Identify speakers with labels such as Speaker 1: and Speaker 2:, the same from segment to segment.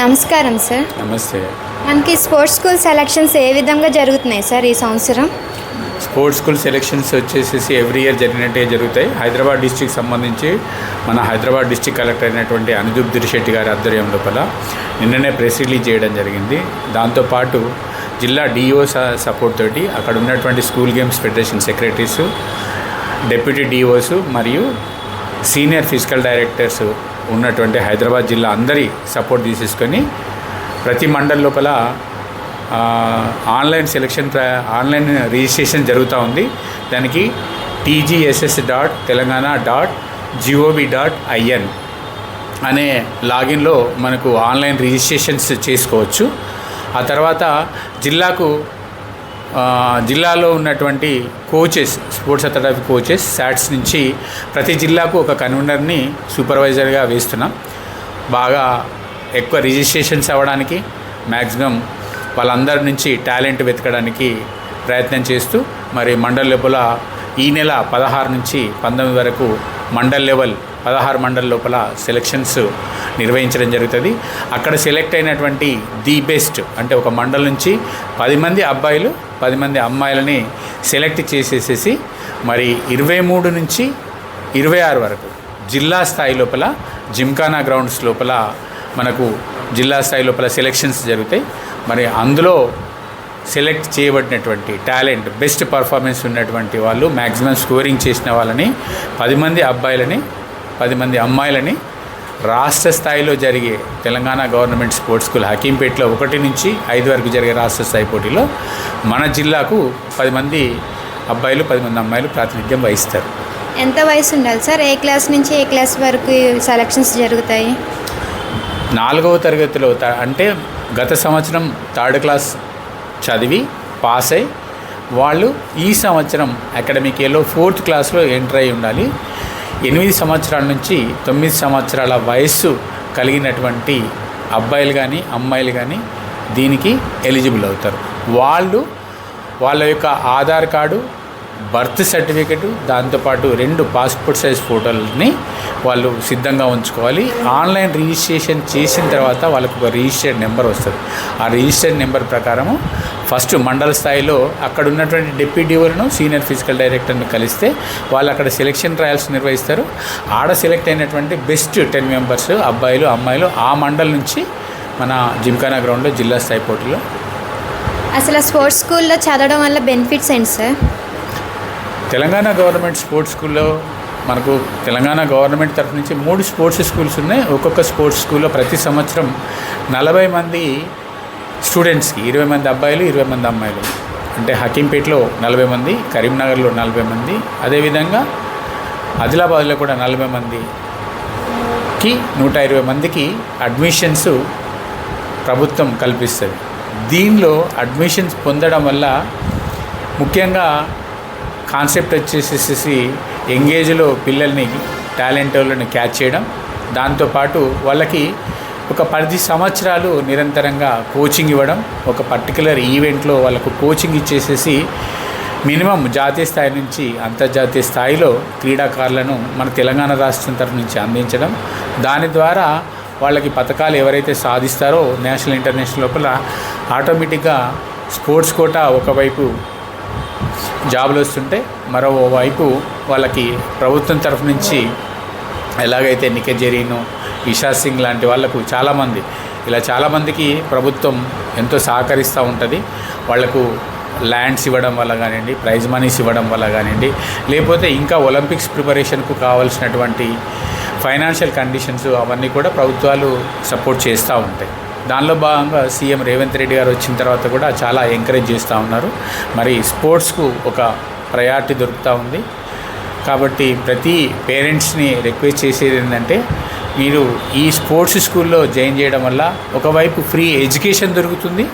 Speaker 1: నమస్కారం సార్.
Speaker 2: నమస్తే.
Speaker 1: మనకి స్పోర్ట్స్ స్కూల్ సెలక్షన్స్ ఏ విధంగా జరుగుతున్నాయి సార్ ఈ సంవత్సరం?
Speaker 2: స్పోర్ట్స్ స్కూల్ సెలెక్షన్స్ వచ్చేసేసి ఎవ్రీ ఇయర్ జరిగినట్టే జరుగుతాయి. హైదరాబాద్ డిస్టిక్ సంబంధించి మన హైదరాబాద్ డిస్టిక్ కలెక్టర్ అయినటువంటి అనుదూప్ దిరిశెట్టి గారి ఆధ్వర్యం లోపల నిన్ననే ప్రెస్ రిలీజ్ చేయడం జరిగింది. దాంతోపాటు జిల్లా డిఓ సపోర్ట్ తోటి అక్కడ ఉన్నటువంటి school games federation secretaries deputy DOs మరియు సీనియర్ ఫిజికల్ డైరెక్టర్స్ ఉన్నటువంటి హైదరాబాద్ జిల్లా అందరి సపోర్ట్ తీసేసుకొని ప్రతి మండల్ లోపల ఆన్లైన్ సెలక్షన్ ప్ర- ఆన్లైన్ రిజిస్ట్రేషన్ జరుగుతూ ఉంది. దానికి TGSS dot Telangana dot gov dot in అనే లాగిన్లో మనకు ఆన్లైన్ రిజిస్ట్రేషన్స్ చేసుకోవచ్చు. ఆ తర్వాత జిల్లాకు జిల్లాలో ఉన్నటువంటి coaches sports authority coaches SATS నుంచి ప్రతి జిల్లాకు ఒక కన్వీనర్ని సూపర్వైజర్గా వేస్తున్నాం. బాగా ఎక్కువ రిజిస్ట్రేషన్స్ అవ్వడానికి మ్యాక్సిమం వాళ్ళందరి నుంచి టాలెంట్ వెతకడానికి ప్రయత్నం చేస్తూ మరి మండల్ లోపల ఈ నెల పదహారు నుంచి పంతొమ్మిది వరకు మండల్ లెవెల్ పదహారు మండల లోపల సెలక్షన్స్ నిర్వహించడం జరుగుతుంది. అక్కడ సెలెక్ట్ అయినటువంటి ది బెస్ట్ అంటే ఒక మండల్ నుంచి పది మంది అబ్బాయిలు పది మంది అమ్మాయిలని సెలెక్ట్ చేసేసేసి మరి ఇరవై మూడు నుంచి ఇరవై ఆరు వరకు జిల్లా స్థాయి లోపల జిమ్ఖానా గ్రౌండ్స్ లోపల మనకు జిల్లా స్థాయి లోపల సెలెక్షన్స్ జరుగుతాయి. మరి అందులో సెలెక్ట్ చేయబడినటువంటి టాలెంట్ బెస్ట్ పర్ఫార్మెన్స్ ఉన్నటువంటి వాళ్ళు మ్యాక్సిమం స్కోరింగ్ చేసిన వాళ్ళని పది మంది అబ్బాయిలని పది మంది అమ్మాయిలని రాష్ట్ర స్థాయిలో జరిగే తెలంగాణ గవర్నమెంట్ స్పోర్ట్స్ స్కూల్ హకీంపేటలో ఒకటి నుంచి ఐదు వరకు జరిగే రాష్ట్ర స్థాయి పోటీలో మన జిల్లాకు పది మంది అబ్బాయిలు పది మంది అమ్మాయిలు ప్రాతినిధ్యం వహిస్తారు.
Speaker 1: ఎంత వయసు ఉండాలి సార్? ఏ క్లాస్ నుంచి ఏ క్లాస్ వరకు సెలక్షన్స్ జరుగుతాయి?
Speaker 2: నాలుగవ తరగతిలో అంటే గత సంవత్సరం థర్డ్ క్లాస్ చదివి పాస్ అయి వాళ్ళు ఈ సంవత్సరం అకాడమిక్ ఇయర్లో ఫోర్త్ క్లాస్లో ఎంటర్ అయి ఉండాలి. ఎనిమిది సంవత్సరాల నుంచి తొమ్మిది సంవత్సరాల వయస్సు కలిగినటువంటి అబ్బాయిలు కానీ అమ్మాయిలు కానీ దీనికి ఎలిజిబుల్ అవుతారు. వాళ్ళు వాళ్ళ యొక్క ఆధార్ కార్డు బర్త్ సర్టిఫికెట్ దాంతోపాటు రెండు పాస్పోర్ట్ సైజ్ ఫోటోలని వాళ్ళు సిద్ధంగా ఉంచుకోవాలి. ఆన్లైన్ రిజిస్ట్రేషన్ చేసిన తర్వాత వాళ్ళకు ఒక రిజిస్టర్డ్ నెంబర్ వస్తుంది. ఆ రిజిస్టర్డ్ నెంబర్ ప్రకారము ఫస్ట్ మండల స్థాయిలో అక్కడ ఉన్నటువంటి డిప్యూటీలను సీనియర్ ఫిజికల్ డైరెక్టర్ని కలిస్తే వాళ్ళు అక్కడ సెలెక్షన్ ట్రయల్స్ నిర్వహిస్తారు. ఆడ సెలెక్ట్ అయినటువంటి బెస్ట్ టెన్ మెంబర్స్ అబ్బాయిలు అమ్మాయిలు ఆ మండల్ నుంచి మన జిమ్ఖానా గ్రౌండ్లో జిల్లా స్థాయి పోటీలో.
Speaker 1: అసలు స్పోర్ట్స్ స్కూల్లో చదవడం వల్ల బెనిఫిట్స్ ఏంటి సార్?
Speaker 2: తెలంగాణ గవర్నమెంట్ స్పోర్ట్స్ స్కూల్లో మనకు తెలంగాణ గవర్నమెంట్ తరఫు నుంచి మూడు స్పోర్ట్స్ స్కూల్స్ ఉన్నాయి. ఒక్కొక్క స్పోర్ట్స్ స్కూల్లో ప్రతి సంవత్సరం నలభై మంది స్టూడెంట్స్కి ఇరవై మంది అబ్బాయిలు ఇరవై మంది అమ్మాయిలు. అంటే హకీంపేటలో నలభై మంది కరీంనగర్లో నలభై మంది అదేవిధంగా ఆదిలాబాద్లో కూడా నలభై మందికి నూట ఇరవై మందికి అడ్మిషన్స్ ప్రభుత్వం కల్పిస్తుంది. దీనిలో అడ్మిషన్స్ పొందడం వల్ల ముఖ్యంగా కాన్సెప్ట్ వచ్చేసేసి ఎంగేజ్లో పిల్లల్ని టాలెంట్ వాళ్ళని క్యాచ్ చేయడం. దాంతోపాటు వాళ్ళకి ఒక పది సంవత్సరాలు నిరంతరంగా కోచింగ్ ఇవ్వడం. ఒక పర్టికులర్ ఈవెంట్లో వాళ్ళకు కోచింగ్ ఇచ్చేసేసి మినిమం జాతీయ స్థాయి నుంచి అంతర్జాతీయ స్థాయిలో క్రీడాకారులను మన తెలంగాణ రాష్ట్రం తరఫు నుంచి అందించడం. దాని ద్వారా వాళ్ళకి పథకాలు ఎవరైతే సాధిస్తారో నేషనల్ ఇంటర్నేషనల్ లోపల ఆటోమేటిక్గా స్పోర్ట్స్ కోటా ఒకవైపు జాబులు వస్తుంటే మరోవైపు వాళ్ళకి ప్రభుత్వం తరఫు నుంచి ఎలాగైతే నికెజెరీను ఇషా సింగ్ లాంటి వాళ్ళకు చాలామంది ఇలా చాలామందికి ప్రభుత్వం ఎంతో సహకరిస్తూ ఉంటుంది. వాళ్ళకు ల్యాండ్స్ ఇవ్వడం వల్ల కానివ్వండి ప్రైజ్ మనీస్ ఇవ్వడం వల్ల కానివ్వండి లేకపోతే ఇంకా ఒలింపిక్స్ ప్రిపరేషన్కు కావాల్సినటువంటి ఫైనాన్షియల్ కండిషన్స్ అవన్నీ కూడా ప్రభుత్వాలు సపోర్ట్ చేస్తూ ఉంటాయి. దానిలో భాగంగా సీఎం రేవంత్ రెడ్డి గారు వచ్చిన తర్వాత కూడా చాలా ఎంకరేజ్ చేస్తూ ఉన్నారు. మరి స్పోర్ట్స్కు ఒక ప్రయారిటీ దొరుకుతూ ఉంది. కాబట్టి ప్రతి పేరెంట్స్ని రిక్వెస్ట్ చేసేది ఏంటంటే మీరు ఈ స్పోర్ట్స్ స్కూల్లో జాయిన్ చేయడం వల్ల ఒకవైపు ఫ్రీ ఎడ్యుకేషన్ దొరుకుతుంది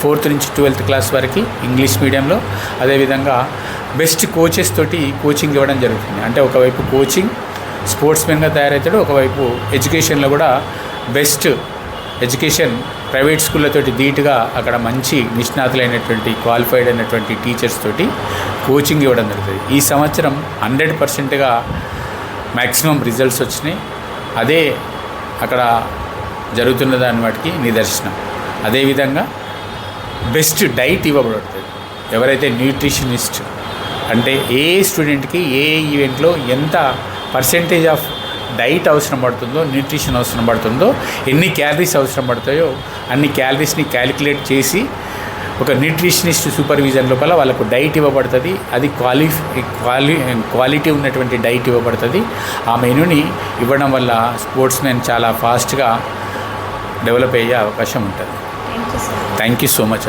Speaker 2: ఫోర్త్ నుంచి ట్వెల్త్ క్లాస్ వరకు ఇంగ్లీష్ మీడియంలో. అదేవిధంగా బెస్ట్ కోచెస్ తోటి కోచింగ్ ఇవ్వడం జరుగుతుంది. అంటే ఒకవైపు కోచింగ్ స్పోర్ట్స్ మెన్గా తయారవుతాడు ఒకవైపు ఎడ్యుకేషన్లో కూడా బెస్ట్ ఎడ్యుకేషన్ ప్రైవేట్ స్కూళ్ళతోటి ధీటుగా అక్కడ మంచి నిష్ణాతులైనటువంటి క్వాలిఫైడ్ అయినటువంటి టీచర్స్ తోటి కోచింగ్ ఇవ్వడం జరుగుతుంది. ఈ సంవత్సరం హండ్రెడ్ పర్సెంట్గా మ్యాక్సిమం రిజల్ట్స్ వచ్చినాయి. అదే అక్కడ జరుగుతున్న దాని వాటికి నిదర్శనం. అదేవిధంగా బెస్ట్ డైట్ ఇవ్వబడుతుంది. ఎవరైతే న్యూట్రిషనిస్ట్ అంటే ఏ స్టూడెంట్కి ఏ ఈవెంట్లో ఎంత పర్సెంటేజ్ ఆఫ్ డైట్ అవసరం పడుతుందో న్యూట్రిషన్ అవసరం పడుతుందో ఎన్ని క్యాలరీస్ అవసరం పడతాయో అన్ని క్యాలరీస్ని క్యాలిక్యులేట్ చేసి ఒక న్యూట్రిషనిస్ట్ సూపర్విజన్ లోపల వాళ్ళకు డైట్ ఇవ్వబడుతుంది. అది క్వాలి క్వాలి క్వాలిటీ ఉన్నటువంటి డైట్ ఇవ్వబడుతుంది. ఆ మెనూని ఇవ్వడం వల్ల స్పోర్ట్స్ మెన్ చాలా ఫాస్ట్గా డెవలప్ అయ్యే అవకాశం ఉంటుంది.
Speaker 1: Thank you sir
Speaker 2: thank you so much